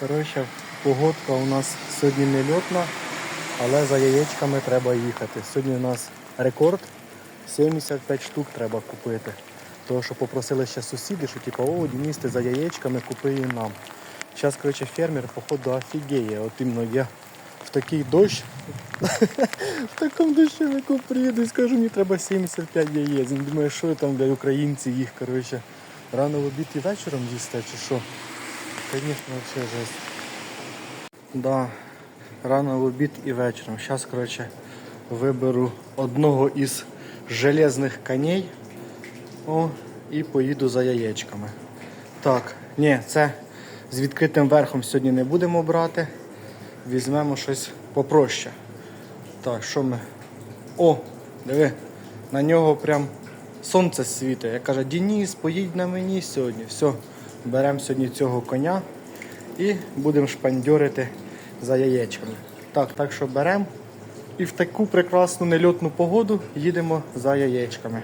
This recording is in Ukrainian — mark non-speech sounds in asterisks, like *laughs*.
Коротше, погодка у нас сьогодні не льотна, але за яєчками треба їхати. Сьогодні у нас рекорд 75 штук треба купити. Тому що попросили ще сусіди, що типу, о, Денис, ти за яєчками купи і нам. Зараз, коротше, фермер, походу, офігеє. От іменно я в такий дощ, *laughs* в такому дощовику приїду і скажу, мені треба 75 яєць. Він думає, що там для українці їх, коротше, рано в обід і вечором їсти, чи що? Звісно, взагалі жесть. Да, рано в обід і вечором. Зараз, коротше, виберу одного із железних коней о, і поїду за яєчками. Так, ні, це з відкритим верхом сьогодні не будемо брати. Візьмемо щось попроще. Так, що ми. О, диви, на нього прям сонце світить. Я каже, Дініс, поїдь на мені сьогодні. Все, беремо сьогодні цього коня і будемо шпандьорити за яєчками. Так, так що беремо і в таку прекрасну нельотну погоду їдемо за яєчками.